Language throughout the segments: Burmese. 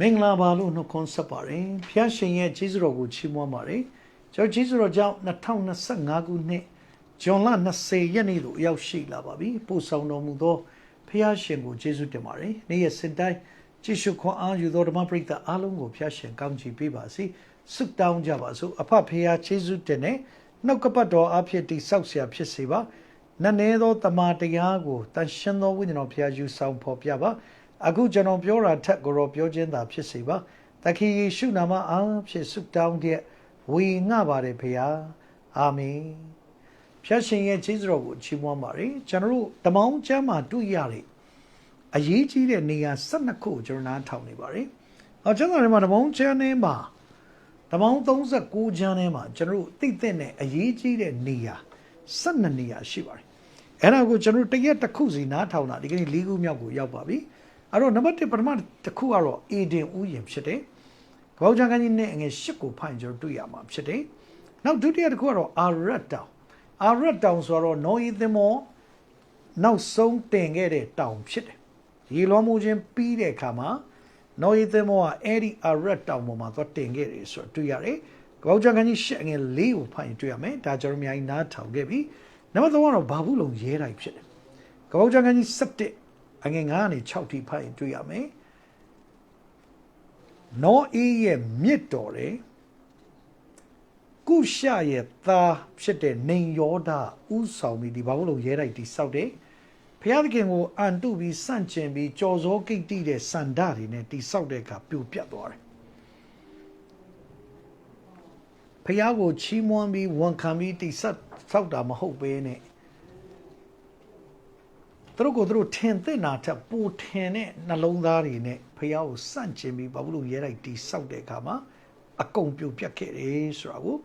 မင်္ဂလာပါလို့နှုတ်ခွန်းဆက်ပါတယ်ဖျားရှင်ရဲ့ကျေးဇူးတော်ကိုချီးမွမ်းပါတယ်ကျွန်တော်ကျေးဇူးတော်ကြောင့်2025ခုနှစ်ဇွန်လ20ရက်နေ့သို့အရောက်ရှိလာပါပြီပို့ဆောင်တော်မူသောဖျားရှင်ကိုကျေးဇူးတင်ပါတယ်နေ့ရက်စင်တိုင်းကြည့်ရှုခွန်အားယူသောဓမ္မပရိသတ်အားလုံးကိုဖျားရှင်ကောင်းချီးပေးပါစေဆုတောင်းကြပါစို့အဖဖျားကျေးဇူးတင်တဲ့နှုတ်ကပတ်တော်အဖြစ်တိဆောက်ဆရာဖြစ်စေပါနတ်နေသောတမာတရားကိုတန်ရှင်းသောဝိညာဉ်တော်ဖျားယူဆောင်ဖော်ပြပါ အခုကျွန်တော်ပြောတာထက်ကိုတော့ပြောခြင်းသာဖြစ်စေပါတခင်ယေရှုနာမအားဖြင့်ဆုတောင်းတဲ့ဝေငှပါတယ်ဖေဟာအာမင်ဖျက်ရှင်ရဲ့ခြေစတော်ကိုချီးမွမ်းပါတယ်ကျွန်တော်တို့တမောင်းကျမ်းမှာတွေ့ရတဲ့အရေးကြီးတဲ့နေရာ12ခုကိုကျွန်တော်နားထောင်နေပါတယ်အော်ကျွန်တော်ဒီမှာတမောင်းကျမ်းထဲမှာတမောင်း39ကျမ်းထဲမှာကျွန်တော်တို့သိတဲ့နဲ့အရေးကြီးတဲ့နေရာ12နေရာရှိပါတယ်အဲ့ဒါကိုကျွန်တော်တို့တရက်တစ်ခုစီနားထောင်တာဒီကနေ့၄ခုမြောက်ကိုရောက်ပါပြီ အဲ့တော့နံပါတ်1ပထမတစ်ခုကတော့အေဒင်ဥယျင်ဖြစ်တယ်။ကပောက်ချန်ကကြီးနဲ့အငယ်၈ကိုဖိုင်ကျွန်တော်တွေ့ရမှာဖြစ်တယ်။နောက်ဒုတိယတစ်ခုကတော့အာရတ်တောင်အာရတ်တောင်ဆိုတော့နော်ဤသင်္ဘောနောက်ဆုံးတင်ခဲ့တဲ့တောင်ဖြစ်တယ်။ရေလွှမ်းမှုခြင်းပြီးတဲ့အခါမှာနော်ဤသင်္ဘောကအဲ့ဒီအာရတ်တောင်ပေါ်မှာသွားတင်ခဲ့တယ်ဆိုတော့တွေ့ရတယ်။ကပောက်ချန်ကကြီးရှက်အငယ်၄ကိုဖိုင်တွေ့ရမယ်။ဒါကျွန်တော်အများကြီးနားထောင်ခဲ့ပြီ။နံပါတ်3ကတော့ဘာဘူးလုံရဲတိုင်းဖြစ်တယ်။ကပောက်ချန်ကကြီး7 အငယ်9ကနေ6ထိဖိုင်တွေ့ရမယ်။နောအေးရဲ့မြစ်တော်တယ်ကုရှရဲ့သားဖြစ်တဲ့နေယောဒဥဆောင်ပြီးဒီဘာလို့လုံးရဲတိုက်တိဆောက်တယ်။ဖျားသခင်ကိုအန်တုပြီးစန့်ကျင်ပြီးကြော်စောကိတ်တိတဲ့စန္ဒတွေနဲ့တိဆောက်တဲ့အခါပြိုပြတ်သွားတယ်။ဖျားကိုချီးမွမ်းပြီးဝန်ခံပြီးတိဆောက်ဆောက်တာမဟုတ်ဘဲနဲ့သူ တို့ကိုသူတို့ထင်သိနာထက်ပိုထင်တဲ့နှလုံးသားတွေနဲ့ဖះကိုစန့်ကျင်ပြီးဘာလို့ရဲလိုက်တီဆောက်တဲ့အခါမှာအကုန်ပြုတ်ပြတ်ခဲ့တယ်ဆိုတာကို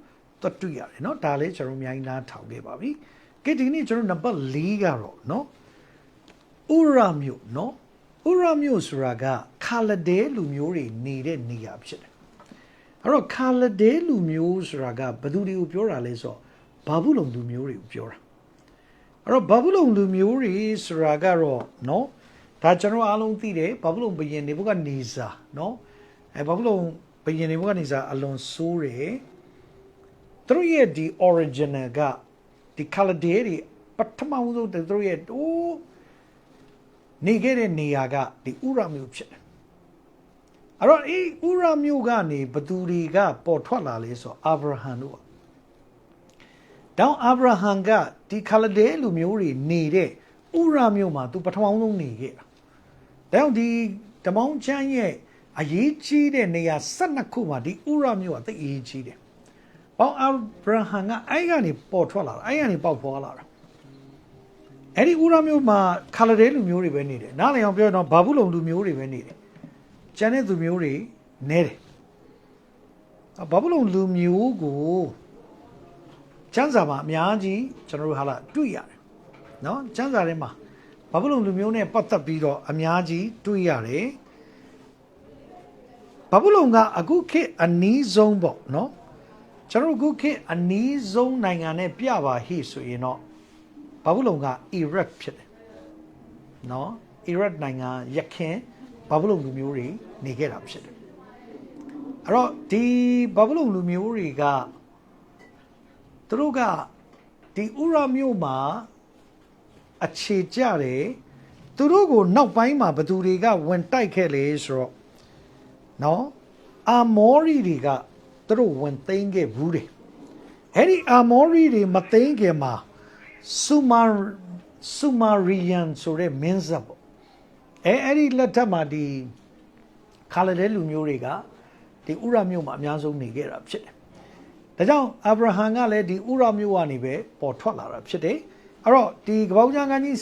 သွားတွေ့ရတယ်เนาะဒါလေးကျွန်တော်အများကြီးနားထောင်ခဲ့ပါပြီကဲဒီနေ့ကျွန်တော်နံပါတ်၄ကတော့เนาะဥရမြို့เนาะဥရမြို့ဆိုတာကခါလဒဲလူမျိုးတွေနေတဲ့နေရာဖြစ်တယ်အဲ့တော့ခါလဒဲလူမျိုးဆိုတာကဘယ်သူတွေကိုပြောတာလဲဆိုတော့ဘာဘူးလုံလူမျိုးတွေကိုပြောတာ အဲ့တော့ဘာဘူးလုံလူမျိုးတွေဆိုတာကတော့နော်ဒါကျွန်တော်အားလုံးသိတယ်ဘာဘူးလုံဘယင်နေဘုကနေစာနော်အဲဘာဘူးလုံဘယင်နေဘုကနေစာအလွန်ဆိုးတယ်သူတို့ရဲ့ဒီ original ကဒီ Chaldees တွေပထမဆုံးသူတို့ရဲ့အိုးနေခဲ့တဲ့နေရာကဒီဥရမျိုးဖြစ်တယ်အဲ့တော့အေးဥရမျိုးကနေဘသူတွေကပေါ်ထွက်လာလဲဆိုတော့အာဗြဟံတို့ တောင်အာဗြဟံကဒီခါလဒဲလူမျိုးတွေနေတဲ့ဥရမြို့မှာသူပထမဆုံးနေခဲ့တာ။ဒါကြောင့်ဒီဓမောင်းချမ်းရဲ့အရေးကြီးတဲ့နေရာ12ခုမှာဒီဥရမြို့ကသိအရေးကြီးတယ်။ပေါင်အာဗြဟံကအဲ့ကနေပေါ်ထွက်လာတာအဲ့ကနေပေါက်ဖွာလာတာ။အဲ့ဒီဥရမြို့မှာခါလဒဲလူမျိုးတွေပဲနေတယ်။နားလည်အောင်ပြောတော့ဘာဘူးလုံလူမျိုးတွေပဲနေတယ်။ကျန်တဲ့သူမျိုးတွေနဲတယ်။ဘာဘူးလုံလူမျိုးကို ကျမ်းစာမှာအများကြီးကျွန်တော်တို့ဟာလာတွေ့ရတယ်နော်ကျမ်းစာထဲမှာဘာဘူးလုံလူမျိုးနဲ့ပတ်သက်ပြီးတော့အများကြီးတွေ့ရတယ်ဘာဘူးလုံကအခုခေတ်အနီးဆုံးပေါ့နော်ကျွန်တော်တို့အခုခေတ်အနီးဆုံးနိုင်ငံနဲ့ပြပါဟိဆိုရင်တော့ဘာဘူးလုံကအီရတ်ဖြစ်တယ်နော်အီရတ်နိုင်ငံရခင်ဘာဘူးလုံလူမျိုးတွေနေခဲ့တာဖြစ်တယ်အဲ့တော့ဒီဘာဘူးလုံလူမျိုးတွေက သူတို့ကဒီဥရမြို့မှာအခြေကြတယ်သူတို့ကိုနောက်ပိုင်းမှာဘသူတွေကဝင်တိုက်ခဲ့လေဆိုတော့နော်အာမောရီတွေကသူတို့ဝင်သိမ်းခဲ့ဘူးတယ်အဲ့ဒီအာမောရီတွေမသိမ်းခင်မှာဆူမာဆူမာရီယန်ဆိုတဲ့မင်းဆက်ပေါ့အဲအဲ့ဒီလက်ထက်မှာဒီခါလလဲလူမျိုးတွေကဒီဥရမြို့မှာအများဆုံးနေခဲ့တာဖြစ်တယ် ဒါကြောင့်အာဗြဟံကလည်းဒီဥရမြို့ကနေပဲပေါ်ထွက်လာတာဖြစ်တယ်။အဲ့တော့ဒီကပောက်ကျမ်းကကြီး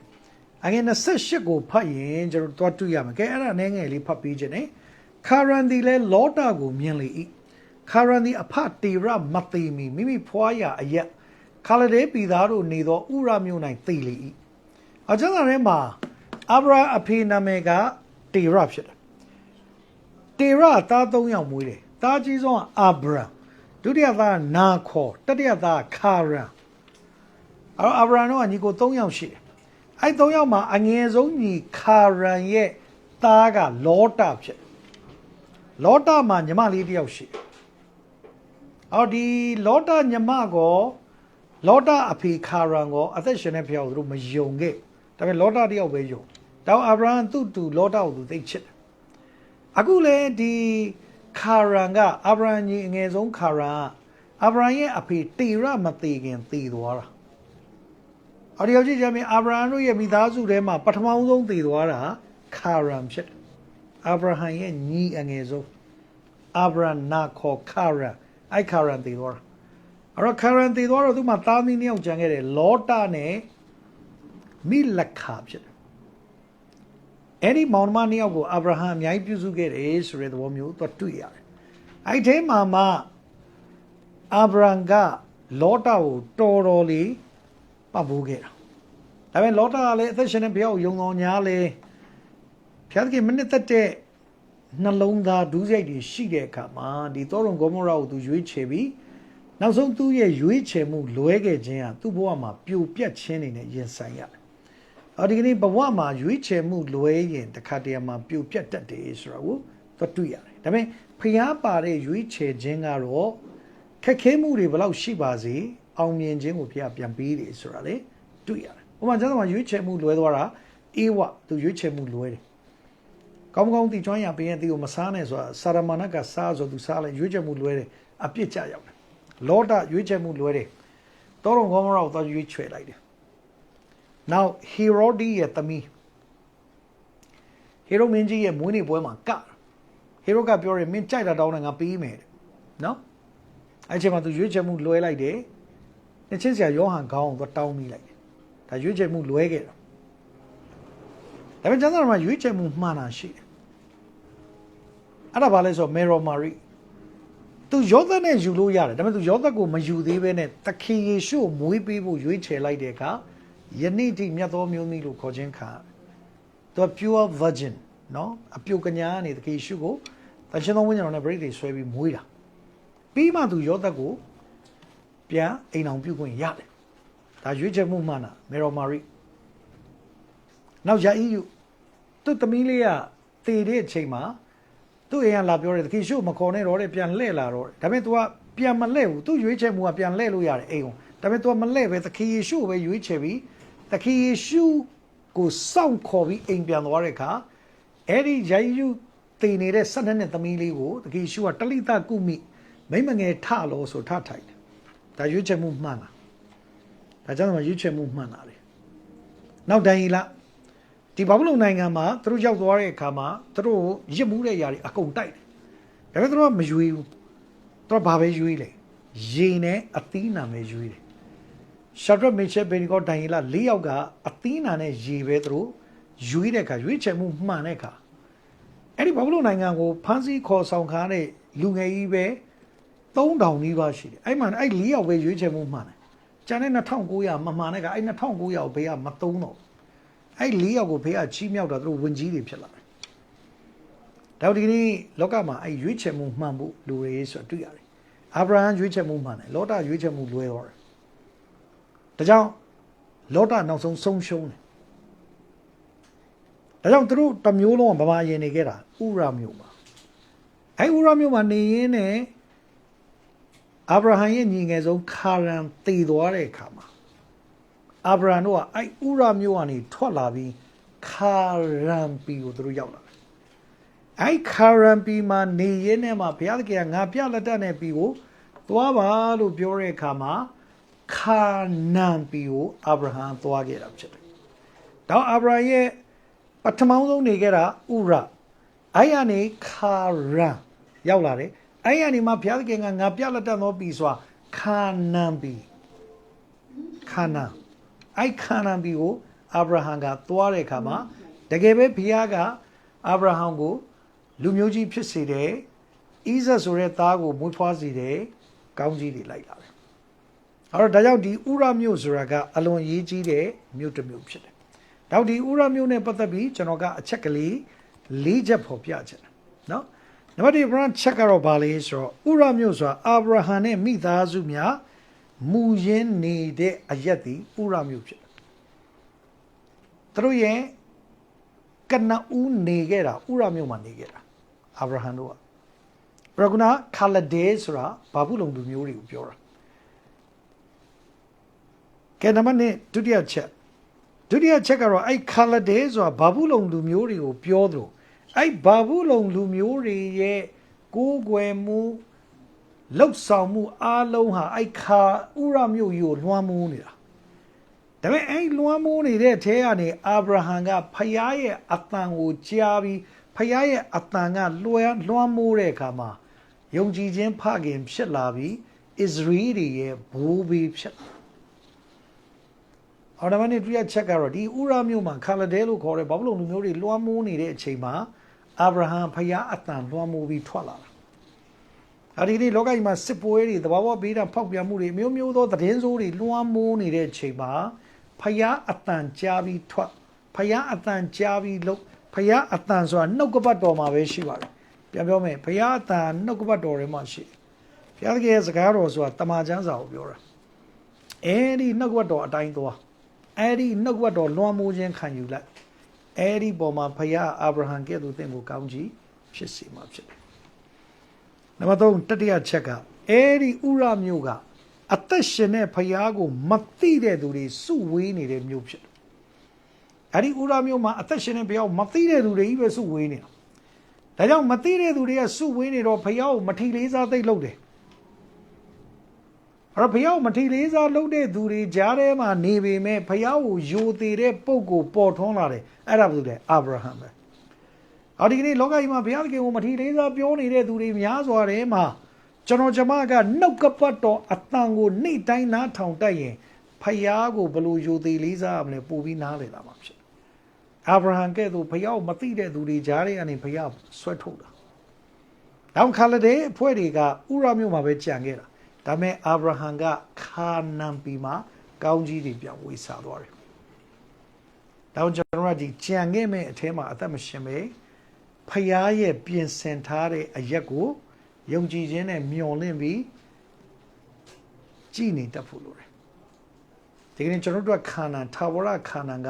7အငယ်28ကိုဖတ်ရင်ကျွန်တော်တွားတွေ့ရမယ်။ကဲအဲ့ဒါနည်းငယ်လေးဖတ်ပြီးခြင်းနဲ့ခါရန်ဒီလဲလောတာကိုမြင်လေ၏။ခါရန်ဒီအဖတေရမသိမီမိမိဖွားရအရက်ခါလဒဲပြည်သားတို့နေသောဥရမြို့၌သိလေ၏။အကျမ်းစာထဲမှာအာဗြအဖေနာမည်ကတေရဖြစ်တယ်။တေရသား၃ယောက်မွေးတယ်။သားကြီးဆုံးကအာဗြဟံ ဒုတိယသားနာခေါ်တတိယသားခါရန်အဲ့တော့အာဗြဟံတို့ကညီကို၃ယောက်ရှိတယ်အဲ့၃ယောက်မှာအငယ်ဆုံးညီခါရန်ရဲ့သားကလောတဖြစ်လောတမှာညီမလေးတစ်ယောက်ရှိတယ်အော်ဒီလောတညီမကောလောတအဖေခါရန်ကောအသက်ရှင်တဲ့ဖျောက်သူတို့မယုံခဲ့ဒါပေမဲ့လောတတစ်ယောက်ပဲယုံတောင်အာဗြဟံသူ့တူလောတကိုသူသိချစ်တယ်အခုလေဒီ ခါရန်ကအာဗြဟံကြီးအငယ်ဆုံးခါရန်ကအာဗြဟံရဲ့အဖေတေရမသေးခင်တည်သွားတာအော်ဒီယောက်ကြီးကျမ်းအာဗြဟံတို့ရဲ့မိသားစုထဲမှာပထမဆုံးတည်သွားတာခါရန်ဖြစ်တယ်အာဗြဟံရဲ့ညီအငယ်ဆုံးအာဗြဟံနာခေါ်ခါရန်အဲ့ခါရန်တည်သွားတာအဲ့တော့ခါရန်တည်သွားတော့သူမှသားမီးနှစ်ယောက်ကျန်ခဲ့တယ်လောတနဲ့မိလက်ခါဖြစ်တယ် အဲ့ဒီမောင်နှမနှစ်ယောက်ကိုအာဗြဟံအများကြီးပြုစုခဲ့တယ်ဆိုတဲ့သဘောမျိုးသူတွေ့ရတယ်အဲ့ဒီထဲမှာမှအာဗြဟံကလောတကိုတော်တော်လေးပတ်ဖို့ခဲ့တာဒါပေမဲ့လောတကလည်းအသက်ရှင်တဲ့ဘုရားကိုယုံတော်ညာလေဘုရားသခင်မနစ်သက်တဲ့နှလုံးသားဒူးစိတ်တွေရှိတဲ့အခါမှာဒီသောရုံဂေါမောရကိုသူရွေးချယ်ပြီးနောက်ဆုံးသူ့ရဲ့ရွေးချယ်မှုလွဲခဲ့ခြင်းဟာသူ့ဘဝမှာပြိုပြတ်ခြင်းတွေနဲ့ရင်ဆိုင်ရတယ်။ အော်ဒီကနေ့ဘဝမှာရွေးချယ်မှုလွဲရင်တစ်ခါတည်းမှာပြိုပြတ်တတ်တယ်ဆိုတာကိုသူတွေ့ရတယ်။ဒါပေမဲ့ဖျားပါတဲ့ရွေးချယ်ခြင်းကတော့ခက်ခဲမှုတွေဘယ်လောက်ရှိပါစေအောင်မြင်ခြင်းကိုဖျားပြန်ပေးတယ်ဆိုတာလေတွေ့ရတယ်။ဥပမာကျတော့ရွေးချယ်မှုလွဲသွားတာအေးဝသူရွေးချယ်မှုလွဲတယ်။ကောင်းကောင်းတည်ကျွမ်းရပေးရင်ဒီကိုမစားနဲ့ဆိုတာစာရမဏကစားဆိုသူစားလိုက်ရွေးချယ်မှုလွဲတယ်အပြစ်ကြရောက်တယ်။လောဒရွေးချယ်မှုလွဲတယ်။တောတော်ကောင်းမတော်သွားရွေးချယ်လိုက်တယ်။ Now Herodi ရဲ့သမီးဟေရိုမင်းကြီးရဲ့မွေးနေ့ပွဲမှာကဟေရိုကပြောတယ်မင်းကြိုက်တာတောင်းတယ်ငါပေးမယ်တဲ့နော်အဲ့ချိန်မှာသူရွေးချယ်မှုလွဲလိုက်တယ်နှစ်ချင်းစရာယောဟန်ခေါင်းကိုတောင်းမိလိုက်တယ်ဒါရွေးချယ်မှုလွဲခဲ့တာဒါပေမဲ့ကျမ်းစာမှာရွေးချယ်မှုမှန်တာရှိတယ်အဲ့ဒါဘာလဲဆိုတော့မေရိုမာရီသူယောသနဲ့ယူလို့ရတယ်ဒါပေမဲ့သူယောသကိုမယူသေးဘဲနဲ့သခင်ယေရှုကိုမွေးပေးဖို့ရွေးချယ်လိုက်တဲ့အခါ ယနေ့ထိမြတ်သောမျိုးသမီးလို့ခေါ်ခြင်းခံသူက pure virgin နော်အပြုတ်ကညာကနေသခင်ယေရှုကိုတရှင်သောဝိညာဉ်တော်နဲ့ပြိတ္တိဆွဲပြီးမွေးတာပြီးမှသူယောသကိုပြန်အိမ်အောင်ပြုတ်ခွင့်ရတယ်ဒါရွေးချယ်မှုမှန်တာမေရိုမာရီနောက်ယာအီယူသူ့သမီးလေးကတည်တဲ့အချိန်မှာသူ့အိမ်ကလာပြောတယ်သခင်ရှုမခေါ်နဲ့တော့တဲ့ပြန်လှည့်လာတော့ဒါပေမဲ့ तू ကပြန်မလှည့်ဘူးသူ့ရွေးချယ်မှုကပြန်လှည့်လို့ရတယ်အိမ်ကိုဒါပေမဲ့ तू ကမလှည့်ပဲသခင်ယေရှုကိုပဲရွေးချယ်ပြီး သခင်ယေရှုကိုစောင့်ခေါ်ပြီးအိမ်ပြန်သွားတဲ့အခါအဲ့ဒီယာအီယူတည်နေတဲ့၁၂နှစ်သမီးလေးကိုသခင်ယေရှုကတလိတကုမိမိမငယ်ထလို့ဆိုထထိုင်တယ်ဒါရွေးချယ်မှုမှန်တာဒါကြောင့်မှရွေးချယ်မှုမှန်တာလေနောက်တိုင်းလာဒီဘာဘူးလုံနိုင်ငံမှာသူတို့ရောက်သွားတဲ့အခါမှာသူတို့ရစ်မှုတဲ့ຢာတွေအကုန်တိုက်တယ်ဒါပေမဲ့သူတို့ကမရွေးဘူးသူတို့ဘာပဲရွေးလဲရေနဲ့အသီးနာပဲရွေးတယ် ရှာဒရတ်မေချက်ဘေနီကောဒိုင်လာ၄ယောက်ကအသီးနာနဲ့ရေပဲသူတို့ရွေးတဲ့အခါရွေးချယ်မှုမှန်တဲ့အခါအဲ့ဒီဘာဘူးလုံနိုင်ငံကိုဖမ်းဆီးခေါ်ဆောင်ခါတဲ့လူငယ်ကြီးပဲ3000နီးပါးရှိတယ်အဲ့မှာအဲ့၄ယောက်ပဲရွေးချယ်မှုမှန်တယ်ကျန်တဲ့2900မမှန်တဲ့ကအဲ့2900ကိုဘေးကမသုံးတော့အဲ့၄ယောက်ကိုဘေးကချီးမြှောက်တာသူတို့ဝင်ကြီးတွေဖြစ်လာတယ်ဒါဒီနေ့လောကမှာအဲ့ရွေးချယ်မှုမှန်ဖို့လူတွေဆိုတွေ့ရတယ်အာဗြဟံရွေးချယ်မှုမှန်တယ်လောတရွေးချယ်မှုလွဲတော့တယ် ဒါကြောင့်လောတနောက်ဆုံးဆုံးရှုံးတယ်ဒါကြောင့်သူတို့တစ်မျိုးလုံးကဗမာရင်နေခဲ့တာဥရမျိုးမှာအဲ့ဥရမျိုးမှာနေရင်းနဲ့အာဗြဟံရဲ့ညီငယ်ဆုံးခါရန်တည်သွားတဲ့အခါမှာအာဗြဟံတို့ကအဲ့ဥရမျိုးကနေထွက်လာပြီးခါရန်ပီကိုသူတို့ရောက်လာတယ်အဲ့ခါရန်ပီမှာနေရင်းနဲ့မှာဘုရားသခင်ကငါပြလက်တက်နဲ့ပီကိုသွားပါလို့ပြောတဲ့အခါမှာ ခါနန်ပီကိုအာဗြဟံသွားခဲ့တာဖြစ်တယ်။တော့အာဗြဟံရဲ့ပထမဆုံးနေခဲ့တာဥရအဲ့ရနေခါရန်ရောက်လာတယ်။အဲ့ရနေမှာဘုရားသခင်ကငါပြလက်တက်သောပြီစွာခါနန်ပြီခါနန်အဲ့ခါနန်ပြီကိုအာဗြဟံကသွားတဲ့အခါမှာတကယ်ပဲဘုရားကအာဗြဟံကို လူမျိုးကြီးဖြစ်စေတယ်ဣဇက်ဆိုတဲ့သားကိုမွေးဖွားစေတယ်ကောင်းကြီးတွေလိုက်လာတယ် အဲ့တော့ဒါကြောင့်ဒီဥရမြို့ဆိုတာကအလွန်ရေးကြီးတဲ့မြို့တစ်မြို့ဖြစ်တယ်။နောက်ဒီဥရမြို့နဲ့ပတ်သက်ပြီးကျွန်တော်ကအချက်ကလေး၄ချက်ဖော်ပြချင်တယ်နော်နံပါတ်1 branch ချက်ကတော့ဗာလေဆိုတော့ဥရမြို့ဆိုတာအာဗြဟံနဲ့မိသားစုများမူရင်းနေတဲ့အရက်ဒီဥရမြို့ဖြစ်တယ်သူတို့ရဲ့ကနဦးနေခဲ့တာဥရမြို့မှာနေခဲ့တာအာဗြဟံတို့ကဘရဂုနာခါလဒဲဆိုတာဘာဘူးလုံလူမျိုးတွေကိုပြောတာ ကဲနံပါတ်1ဒုတိယချက်ဒုတိယချက်ကတော့အဲ့ခါလဒဲဆိုတာဘာဘူးလုံလူမျိုးတွေကိုပြောသလိုအဲ့ဘာဘူးလုံလူမျိုးတွေရဲ့ကိုးကွယ်မှုလောက်ဆောင်မှုအားလုံးဟာအဲ့ခါဥရမျိုးကြီးကိုလွှမ်းမိုးနေတာဒါပေမဲ့အဲ့လွှမ်းမိုးနေတဲ့ထဲကနေအာဗြဟံကဖယားရဲ့အတန်ကိုကြားပြီးဖယားရဲ့အတန်ကလွှဲလွှမ်းမိုးတဲ့အခါမှာယုံကြည်ခြင်းဖခင်ဖြစ်လာပြီးဣသရေလရဲ့ဘိုးဘေးဖြစ်လာ အော်ဒါမနဲ့တွေ့ရချက်ကတော့ဒီဥရမျိုးမှာခါလဒဲလို့ခေါ်တဲ့ဘာဘလုံလူမျိုးတွေလွှမ်းမိုးနေတဲ့အချိန်မှာအာဗြဟံဖယားအတန်လွှမ်းမိုးပြီးထွက်လာတာ။အဲဒီနေ့လောကကြီးမှာစစ်ပွဲတွေတဘာဝဘေးဒဏ်ဖောက်ပြန်မှုတွေမျိုးမျိုးသောသတင်းဆိုးတွေလွှမ်းမိုးနေတဲ့အချိန်မှာဖယားအတန်ကြားပြီးထွက်ဖယားအတန်ကြားပြီးလို့ဖယားအတန်ဆိုတာနှုတ်ကပတ်တော်မှာပဲရှိပါတယ်။ပြန်ပြောမယ်ဖယားအတန်နှုတ်ကပတ်တော်ထဲမှာရှိတယ်။ဘုရားသခင်ရဲ့စကားတော်ဆိုတာတမန်ကျမ်းစာကိုပြောတာ။အဲဒီနှုတ်ကပတ်တော်အတိုင်းသွား အဲဒီနှုတ်ကပတ်တော်လွှမ်းမိုးခြင်းခံယူလိုက်အဲဒီပေါ်မှာဖယားအာဗြဟံကဲ့သို့သင်ကိုကောင်းကြီးဖြစ်စီမှာဖြစ်တယ်။နံပါတ်3တတိယချက်ကအဲဒီဥရမျိုးကအသက်ရှင်တဲ့ဖယားကိုမသိတဲ့သူတွေစုဝေးနေတဲ့မျိုးဖြစ်တယ်။အဲဒီဥရမျိုးမှာအသက်ရှင်တဲ့ဖယားကိုမသိတဲ့သူတွေကြီးပဲစုဝေးနေတာ။ဒါကြောင့်မသိတဲ့သူတွေကစုဝေးနေတော့ဖယားကိုမထီလေးစားသိပ်လုပ်တယ်။ အဲ့တော့ဖယားကိုမထီလေးစားလုပ်တဲ့သူတွေကြားထဲမှာနေပေမဲ့ဖယားကိုယိုသေးတဲ့ပုံကိုပေါ်ထွန်းလာတယ်။အဲ့ဒါဘာလို့လဲအာဗြဟံပဲ။အော်ဒီကနေ့လောကကြီးမှာဘုရားသခင်ကိုမထီလေးစားပြောနေတဲ့သူတွေများစွာထဲမှာကျွန်တော်ကျမကနှုတ်ကပတ်တော်အတန်ကိုနှိမ့်တိုင်းနားထောင်တတ်ရင်ဖယားကိုဘလို့ယိုသေးလေးစားရမလဲပို့ပြီးနားလေလာမှာဖြစ်တယ်။အာဗြဟံကဲ့သို့ဖယားကိုမသိတဲ့သူတွေကြားထဲကနေဖယားဆွဲထုတ်တာ။နောက်ခါလဒဲအဖွဲ့တွေကဥရမြို့မှာပဲကြံခဲ့တာ။ ဒါမဲ့အာဗြဟံကခါနန်ပြည်မှာကောင်းကြီးတွေပြန်ဝေဆာသွားတယ်။ဒါကြောင့်ကျွန်တော်ကဒီကြံခဲ့မဲ့အထဲမှာအသက်မရှင်ပဲဖျားရဲ့ပြင်ဆင်ထားတဲ့အရက်ကိုယုံကြည်ခြင်းနဲ့မျှော်လင့်ပြီးကြည်နေတတ်ဖို့လိုတယ်။ဒီကနေ့ကျွန်တော်တို့ကခါနန်ထာဝရခါနန်က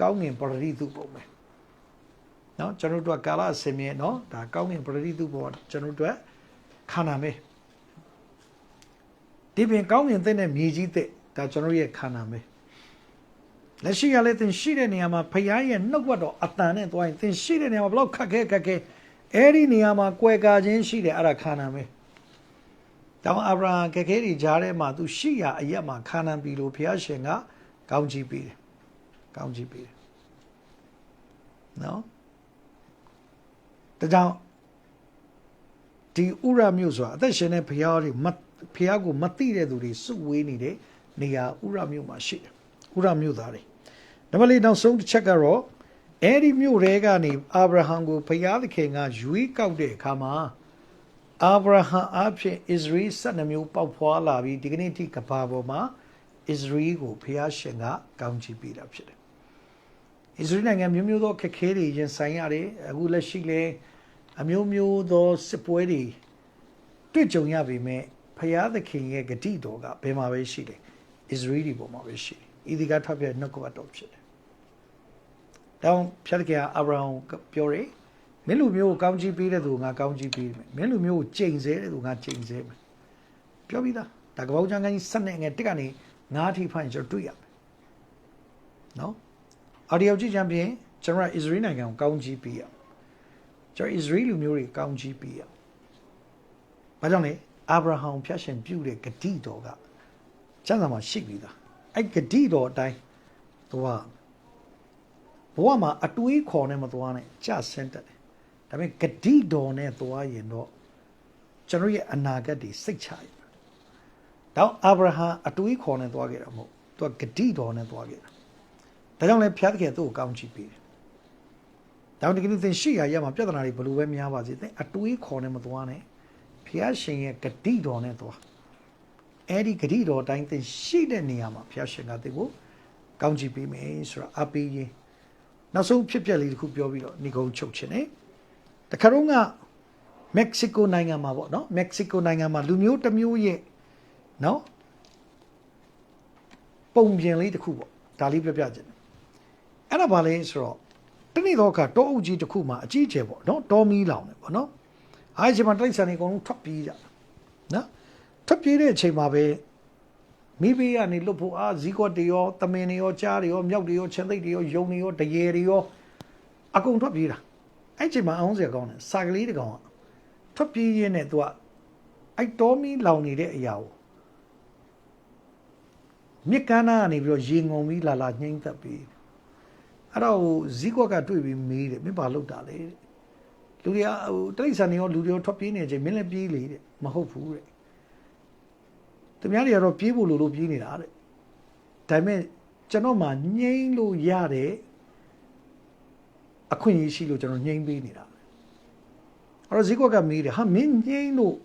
ကောင်းငင်ပရိသုပုံပဲ။နော်ကျွန်တော်တို့ကကာလအစဉ်မြဲနော်ဒါကောင်းငင်ပရိသုပုံကျွန်တော်တို့ကခါနန်ပဲ။ ဒီပြင်ကောင်းငင်တဲ့နဲ့မြေကြီးတဲ့ဒါကျွန်တော်ရဲ့ခန္ဓာပဲလက်ရှိကလည်းသင်ရှိတဲ့နေရာမှာဖရားရဲ့နှုတ်ဘတ်တော်အတန်နဲ့သွားရင်သင်ရှိတဲ့နေရာမှာဘလောက်ခက်ခဲခက်ခဲအဲ့ဒီနေရာမှာကွယ်ကာခြင်းရှိတယ်အဲ့ဒါခန္ဓာပဲတောင်အာဗြဟံခက်ခဲတွေကြားထဲမှာသူရှိရာအရက်မှာခန္ဓာပြီလို့ဘုရားရှင်ကကောင်းချီးပေးတယ်ကောင်းချီးပေးတယ်နော်ဒါကြောင့်ဒီဥရမြို့ဆိုတာအသက်ရှင်တဲ့ဘုရားတွေမ ဘုရားကိုမသိတဲ့သူတွေစုဝေးနေတဲ့နေရာဥရမြို့မှာရှိတယ်ဥရမြို့သားတွေနံပါတ်၄နောက်ဆုံးတစ်ချက်ကတော့အဲ့ဒီမြို့ရဲကနေအာဗြဟံကိုဘုရားသခင်ကရွေးကောက်တဲ့အခါမှာအာဗြဟံအဖြစ်ဣသရေလ12မျိုးပေါက်ဖွာလာပြီးဒီကနေ့ထိကဘာပေါ်မှာဣသရေလကိုဘုရားရှင်ကကောင်းချီးပေးတာဖြစ်တယ်။ဣသရေလနိုင်ငံမျိုးမျိုးသောခက်ခဲတွေရင်ဆိုင်ရတယ်အခုလက်ရှိလဲအမျိုးမျိုးသောစစ်ပွဲတွေတွေ့ကြုံရပေမဲ့ ဘုရားသခင်ရဲ့ဂတိတော်ကဘယ်မှာပဲရှိတယ်ဣသရေလပေါ်မှာပဲရှိတယ်။ဤဒီကထပ်ပြနှုတ်ကပတ်တော်ဖြစ်တယ်။တောင်းဖြတ်ကြအာဗြဟံပြောတယ်မင်းလူမျိုးကိုကောင်းချီးပေးတဲ့သူငါကောင်းချီးပေးမယ်မင်းလူမျိုးကိုကြိမ်ဆဲတဲ့သူငါကြိမ်ဆဲမယ်ပြောပြီးသားဒါကပောက်ချန်ကိုင်းဆက်နေငယ်တက်ကနေငါးထိဖိုင်ကျွန်တော်တွေ့ရမယ်နော်အော်ဒီယိုကြည့်ချင်ပြင်ကျွန်တော်ဣသရေလနိုင်ငံကိုကောင်းချီးပေးရကျွန်တော်ဣသရေလလူမျိုးတွေကောင်းချီးပေးရဘာကြောင့်လဲ အာဗြဟံဖျက်ရှင်ပြုတဲ့ဂတိတော်ကကျမ်းစာမှာရှိပြီးသားအဲ့ဂတိတော်အတိုင်းသူကဘဝမှာအတွေးခေါ်နေမသွားနဲ့ကြဆင်းတက်တယ်ဒါပေမဲ့ဂတိတော်နဲ့သွားရင်တော့ကျွန်တော်ရဲ့အနာဂတ်တွေစိတ်ချရ။တော့အာဗြဟံအတွေးခေါ်နဲ့သွားခဲ့တာမဟုတ်။သူကဂတိတော်နဲ့သွားခဲ့တာ။ဒါကြောင့်လည်းဖျားသခင်သူ့ကိုကောင်းချီးပေးတယ်။ဒါကြောင့်ဒီကနေ့သင်ရှိရရမှာပြဿနာတွေဘလို့ပဲများပါစေသင်အတွေးခေါ်နဲ့မသွားနဲ့။ ဖျားရှင်ရဲ့ဂတိတော်နဲ့သွား။အဲ့ဒီဂတိတော်တိုင်းသင်ရှိတဲ့နေရာမှာဖျားရှင်ကသင်ကိုကောင်းချီးပေးမယ်ဆိုတာအပေးရင်နောက်ဆုံးဖြစ်ပျက်လေးတစ်ခုပြောပြီးတော့ညီကုန်းချုပ်ခြင်းနဲ့တခါတော့ကမက္ကဆီကိုနိုင်ငံမှာပေါ့နော်မက္ကဆီကိုနိုင်ငံမှာလူမျိုးတစ်မျိုးရဲ့နော်ပုံပြင်လေးတစ်ခုပေါ့ဒါလေးပြပြခြင်းအဲ့ဒါဘာလဲဆိုတော့တနေ့တော့ကတောအုပ်ကြီးတစ်ခုမှာအကြီးကျယ်ပေါ့နော်တောမီလောင်တယ်ပေါ့နော် အားချိန်မှာတိရစ္ဆာန်တွေအကုန်လုံးထွက်ပြေးကြတာနော်ထွက်ပြေးတဲ့အချိန်မှာပဲမိဘေးကနေလွတ်ဖို့အာဇီကွက်တွေရောတမင်တွေရောကြားတွေရောမြောက်တွေရောချင်းသိပ်တွေရောယုံတွေရောတရေတွေရောအကုန်ထွက်ပြေးတာအဲ့ချိန်မှာအောင်စရာကောင်းတယ်စာကလေးတစ်ကောင်ကထွက်ပြေးရင်းနဲ့သူကအဲ့တော်မီလောင်နေတဲ့အရာကိုမြစ်ကမ်းနားကနေပြီးတော့ရေငုံပြီးလာလာညှိမ့်သက်ပြီးအဲ့တော့ဇီကွက်ကတွေ့ပြီးမေးတယ်မင်းဘာလုပ်တာလဲတဲ့ လူတွေကဟိုတိရစ္ဆာန်တွေရောလူတွေရောထွက်ပြေးနေချိန်မင်းလည်းပြေးလေတဲ့မဟုတ်ဘူးတဲ့သူများတွေကတော့ပြေးဖို့လိုလို့ပြေးနေတာတဲ့ဒါပေမဲ့ကျွန်တော်မှငြိမ့်လို့ရတဲ့အခွင့်အရေးရှိလို့ကျွန်တော်ငြိမ့်ပေးနေတာအဲ့တော့ဇီကွက်ကမေးတယ်ဟာမင်းငြိမ့်လို့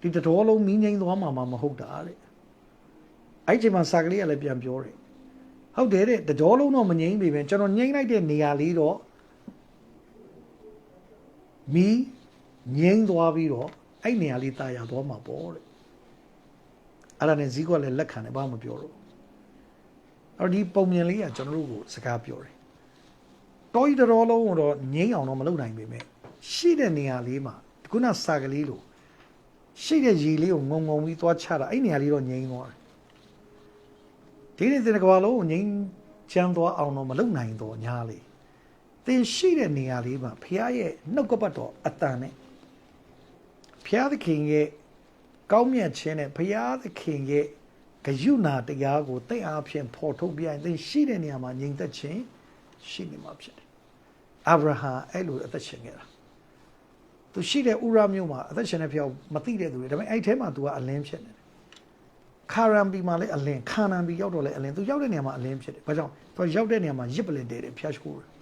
ဒီတတော်လုံးမင်းငြိမ့်သွားမှာမဟုတ်တာတဲ့အဲ့ချိန်မှာစာကလေးကလည်းပြန်ပြောတယ်ဟုတ်တယ်တဲ့တတော်လုံးတော့မငြိမ့်ပေမဲ့ကျွန်တော်ငြိမ့်လိုက်တဲ့နေရာလေးတော့ မီးငိမ့်သွားပြီးတော့အဲ့နေရာလေးတာယာသွားမှာပေါ့တဲ့အဲ့ဒါနဲ့ဇီးကလည်းလက်ခံတယ်ဘာမှမပြောတော့အဲ့ဒီပုံမြင်လေးကကျွန်တော်တို့ကိုစကားပြောတယ်တောကြီးတော်လုံးတော့ငိမ့်အောင်တော့မလုပ်နိုင်ပေမဲ့ရှိတဲ့နေရာလေးမှာခုနစာကလေးလိုရှိတဲ့ရေလေးကိုငုံငုံပြီးသွားချတာအဲ့နေရာလေးတော့ငိမ့်သွားတယ်ဒီနေ့တဲ့ကဘာလုံးကိုငိမ့်ချမ်းသွားအောင်တော့မလုပ်နိုင်တော့ညာလေး သင်ရှိတဲ့နေရာလေးမှာဖခင်ရဲ့နှုတ်ကပတ်တော်အတန်နဲ့ဖခင်သခင်ရဲ့ကောင်းမြတ်ခြင်းနဲ့ဖခင်သခင်ရဲ့ဂယုဏတရားကိုသိအားဖြင့်ဖော်ထုတ်ပြရင်သင်ရှိတဲ့နေရာမှာငြိမ်သက်ခြင်းရှိနေမှာဖြစ်တယ်။အာဗြဟံအဲ့လိုအသက်ရှင်ခဲ့တာ။သူရှိတဲ့ဥရမြို့မှာအသက်ရှင်တဲ့ဖခင်မသိတဲ့သူတွေဒါပေမဲ့အဲ့ထဲမှာ तू ကအလင်းဖြစ်နေတယ်။ခါရံဘီမှာလည်းအလင်းခါနန်ဘီရောက်တော့လည်းအလင်းသူရောက်တဲ့နေရာမှာအလင်းဖြစ်တယ်။ဘာကြောင့်သူရောက်တဲ့နေရာမှာရစ်ပလင်တဲတယ်ဖျားရှိုးတယ်။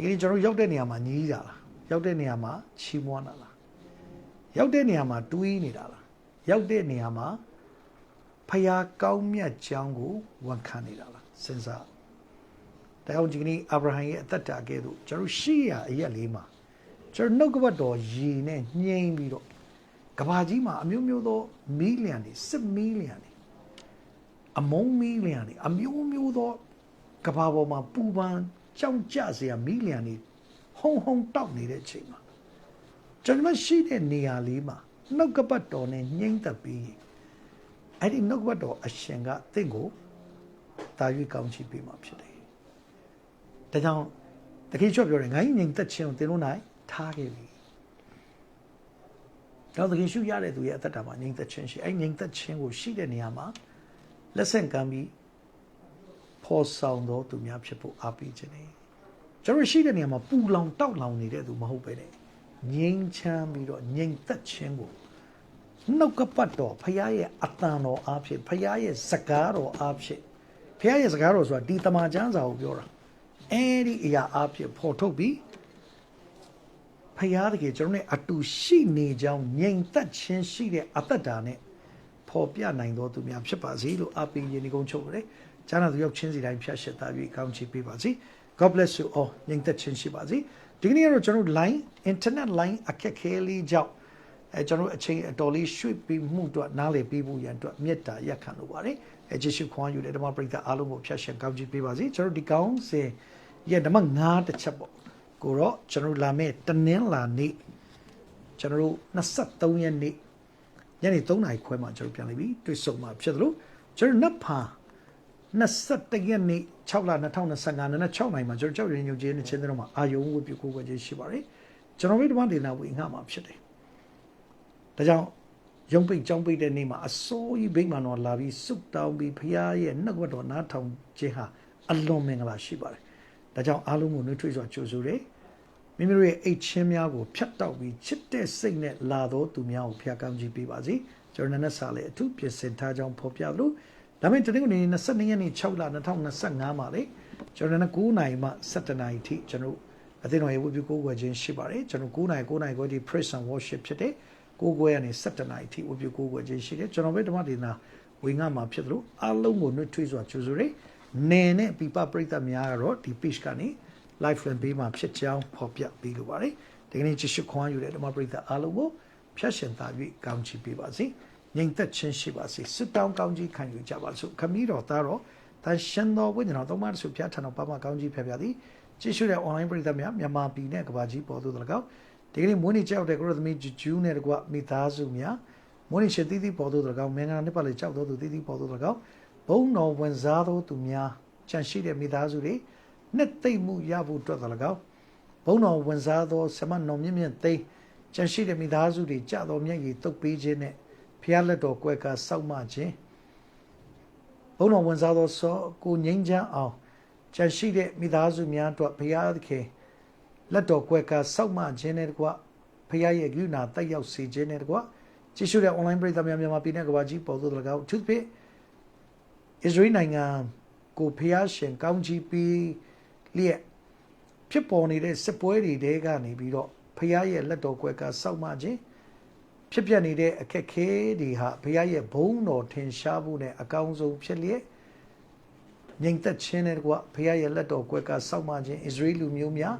ဒီကနေ့ကျွန်တော်ရောက်တဲ့နေရာမှာညီးတာလားရောက်တဲ့နေရာမှာချီးမွမ်းတာလားရောက်တဲ့နေရာမှာတွေးနေတာလားရောက်တဲ့နေရာမှာဖျားကောင်းမြတ်ကြောင်းကိုဝန်ခံနေတာလားစဉ်းစားတရားဒီကနေ့အာဗြဟံရဲ့အသက်တာကဲ့သို့ကျွန်တော်ရှိရအရက်လေးမှာကျွန်တော်နှုတ်ကပတ်တော်ရည်နဲ့ညှိမ့်ပြီးတော့ကဘာကြီးမှာအမျိုးမျိုးသောမီးလျံတွေစစ်မီးလျံတွေအမုံမီးလျံတွေအမျိုးမျိုးသောကဘာပေါ်မှာပူပန် ကြောက်ကြစရာမီးလျံတွေဟုံဟုံတောက်နေတဲ့အချိန်မှာကျွန်တော်ရှိတဲ့နေရာလေးမှာနှုတ်ကပတ်တော်နဲ့ညှိမ့်သက်ပြီးအဲ့ဒီနှုတ်ကပတ်တော်အရှင်ကတင့်ကိုတာ၍ကောင်းချီးပေးမှာဖြစ်တယ်။ဒါကြောင့်တခေချော့ပြောတယ်ငါ့ညင်သက်ခြင်းကိုသင်တို့၌ထားခဲ့ပြီ။တော့တခေရှုရတဲ့သူရဲ့အသက်တာမှာညင်သက်ခြင်းရှိအဲ့ညင်သက်ခြင်းကိုရှိတဲ့နေရာမှာလက်ဆင့်ကမ်းပြီး ဖော်ဆောင်တော်သူများဖြစ်ဖို့အားပေးခြင်း ਨੇ ကျွန်တော်ရှိတဲ့နေရာမှာပူလောင်တောက်လောင်နေတဲ့သူမဟုတ်ပဲနဲ့ငြိမ်းချမ်းပြီးတော့ငြိမ်သက်ခြင်းကိုနှုတ်ကပတ်တော်ဖခင်ရဲ့အတန်တော်အားဖြင့်ဖခင်ရဲ့စကားတော်အားဖြင့်ဖခင်ရဲ့စကားတော်ဆိုတာဒီတမန်ကျမ်းစာကိုပြောတာအဲဒီအရာအားဖြင့်ဖော်ထုတ်ပြီးဖခင်တကယ်ကျွန်တော်နဲ့အတူရှိနေကြောင်းငြိမ်သက်ခြင်းရှိတဲ့အသက်တာနဲ့ဖော်ပြနိုင်တော်သူများဖြစ်ပါစေလို့အပင်ရင်ဒီကုန်းချုပ်ရတယ်။ ကျမ်းစာသူရောက်ချင်းစီတိုင်းဖြတ်ရှက်သားပြီးကောင်းချီးပေးပါစေ။ God bless you all ငြိမ်သက်ခြင်းရှိပါစေ။ဒီကနေ့ကတော့ကျွန်တော် line internet line အခက်ခဲလေးကြောင့်အဲကျွန်တော်အချိန်အတော်လေးရွှေ့ပြီးမှုတော့နားလည်ပြီးဖို့ရန်အတွက်မေတ္တာရက်ခံလိုပါတယ်။အဲကျေးဇူးခွန်ယူတဲ့ဓမ္မပရိသတ်အားလုံးကိုဖြတ်ရှက်ကောင်းချီးပေးပါစေ။ကျွန်တော်ဒီကောင်းစဉ်ရဲ့ဓမ္မ9တစ်ချက်ပေါ့။ကိုတော့ကျွန်တော်လာမယ့်တနင်္လာနေ့ကျွန်တော်23ရက်နေ့ညနေ3နာရီခွဲမှကျွန်တော်ပြန်လာပြီတွေ့ဆုံမှာဖြစ်သလိုကျွန်တော်နတ်ဖာ 21ရက်နေ့6လ2025နနက်6နိုင်မှာကျွန်တော်ကြောက်ရင်ညုံချင်းနဲ့ချင်းတဲ့တော့မှာအာယုံဝတ်ပြုကိုယ်ွယ်ခြင်းရှိပါတယ်ကျွန်တော်တို့ဓမ္မဒေနာဝေငှမှာဖြစ်တယ်ဒါကြောင့်ယုံပိတ်ကြောင်းပိတ်တဲ့နေ့မှာအစိုးရဗိမာန်တော်လာပြီးစုတောင်းပြီးဖခင်ရဲ့နှုတ်ကပတ်တော်နားထောင်ခြင်းဟာအလွန်မင်္ဂလာရှိပါတယ်ဒါကြောင့်အားလုံးကိုနှွေးထွေးစွာကြိုဆိုတယ်မိမိတို့ရဲ့အိတ်ချင်းများကိုဖြတ်တောက်ပြီးချစ်တဲ့စိတ်နဲ့လာတော့သူများကိုဖျားကောင်းကြီးပေးပါစေကျွန်တော်နဲ့ဆက်လက်အထူးပြင်ဆင်ထားကြောင်းဖော်ပြလို့ ဒါပေမဲ့တနင်္ဂနွေနေ့22ရက်နေ့6လ2025မှာလေကျွန်တော်နဲ့9နိုင်မှ17နိုင်ထိကျွန်တော်အသင်းတော်ရဲ့ဝိပုကိုးကွယ်ခြင်းရှိပါတယ်ကျွန်တော်9နိုင်9နိုင်ကိုဒီ praise and worship ဖြစ်တဲ့ကိုးကွယ်ကနေ17နိုင်ထိဝိပုကိုးကွယ်ခြင်းရှိတယ်ကျွန်တော်ပဲဓမ္မဒေသနာဝေငှမှာဖြစ်သလိုအားလုံးကိုနှွေးထွေးစွာကြိုဆိုရနေနဲ့ပြပပရိသတ်များကတော့ဒီ page ကနေ live link ပေးမှာဖြစ်ကြောင်းဖော်ပြပေးလိုပါတယ်ဒီကနေ့ကြည့်ရှုခွန်အားယူတဲ့ဓမ္မပရိသတ်အားလုံးကိုဖြတ်ရှင်သာ၍ကောင်းချီးပေးပါစေ ငြိမ်သက်ခြင်းရှိပါစေစစ်တောင်းကောင်းကြီးခံယူကြပါစို့ခမည်းတော်သားတော်တန်ရှင်တော်ဝိညာဉ်တော်သုံးပါးဆုဖျားထံတော်ပါမကောင်းကြီးဖျက်ပြသည်ကြည့်ရှုတဲ့ online ပရိသတ်များမြန်မာပြည်နဲ့ကမ္ဘာကြီးပေါ်သို့တလကောက်ဒီကနေ့မွေးနေ့ကြောက်တဲ့ကိုရသမီးဂျူဂျူးနဲ့တကွမိသားစုများမွေးနေ့ရှိသီးသီးပေါ်သောတကောင်မင်္ဂလာနှစ်ပတ်လေကြောက်သောသူသီးသီးပေါ်သောတကောင်ဘုံတော်ဝင်စားသောသူများကြံရှိတဲ့မိသားစုတွေနှစ်သိမ့်မှုရဖို့အတွက်တကောင်ဘုံတော်ဝင်စားသောဆမတော်မြင့်မြင့်သိမ်းကြံရှိတဲ့မိသားစုတွေကြတော်မြတ်ကြီးတုတ်ပေးခြင်းနဲ့ ဖျားလက်တော်ကွယ်ကာစောက်မှခြင်းဘုံတော်ဝင်စားသောစောကိုငိမ့်ချမ်းအောင်ကြံရှိတဲ့မိသားစုများအတွက်ဘုရားသခင်လက်တော်ကွယ်ကာစောက်မှခြင်းနဲ့တကွဖခင်ရဲ့ကရုဏာတက်ရောက်စေခြင်းနဲ့တကွကြည့်ရှုတဲ့ online ပရိသတ်များမြန်မာပြည်နဲ့ကမ္ဘာကြီးပေါ်သို့တ၎င်းသူဖြစ်အစ္စရေးနိုင်ငံကိုဖျားရှင်ကောင်းကြီးပြီးလျက်ဖြစ်ပေါ်နေတဲ့စစ်ပွဲတွေတဲကနေပြီးတော့ဖခင်ရဲ့လက်တော်ကွယ်ကာစောက်မှခြင်း ဖြစ်ပြနေတဲ့အခက်ခဲတွေဟာဖခင်ရဲ့ဘုန်းတော်ထင်ရှားဖို့နဲ့အကောင်းဆုံးဖြစ်လျက်ငြိမ်သက်ခြင်းနဲ့တကွဖခင်ရဲ့လက်တော်ကွယ်ကာစောက်မှခြင်းအစ္စရေးလူမျိုးများ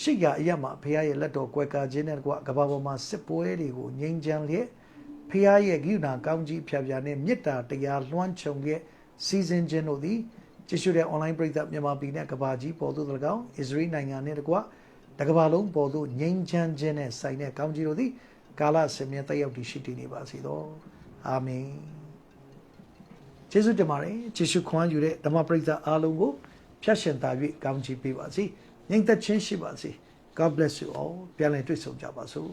ရှိရာအရမှာဖခင်ရဲ့လက်တော်ကွယ်ကာခြင်းနဲ့တကွကဘာပေါ်မှာစစ်ပွဲတွေကိုငြိမ်းချမ်းလျက်ဖခင်ရဲ့ဂိူနာကောင်းကြီးဖြာဖြာနဲ့မေတ္တာတရားလွှမ်းခြုံရဲ့စီစဉ်ခြင်းတို့သည်ကြည့်ရှုတဲ့ online ပရိသတ်မြန်မာပြည်နဲ့ကဘာကြီးပေါ်သို့၎င်းအစ္စရေးနိုင်ငံနဲ့တကွတကဘာလုံးပေါ်သို့ငြိမ်းချမ်းခြင်းနဲ့ဆိုင်တဲ့ကောင်းကြီးတို့သည် ကာလစင်မြတ်တက်ရောက်တည်ရှိတည်နေပါစေသောအာမင်ကျေးဇူးတင်ပါတယ်ကျေးဇူးခွန်ယူတဲ့ဓမ္မပရိသတ်အားလုံးကိုဖျက်ရှင်သာ၍ကောင်းချီးပေးပါစေငြိမ်သက်ခြင်းရှိပါစေ God bless you all ပြန်လည်တွေ့ဆုံကြပါစို့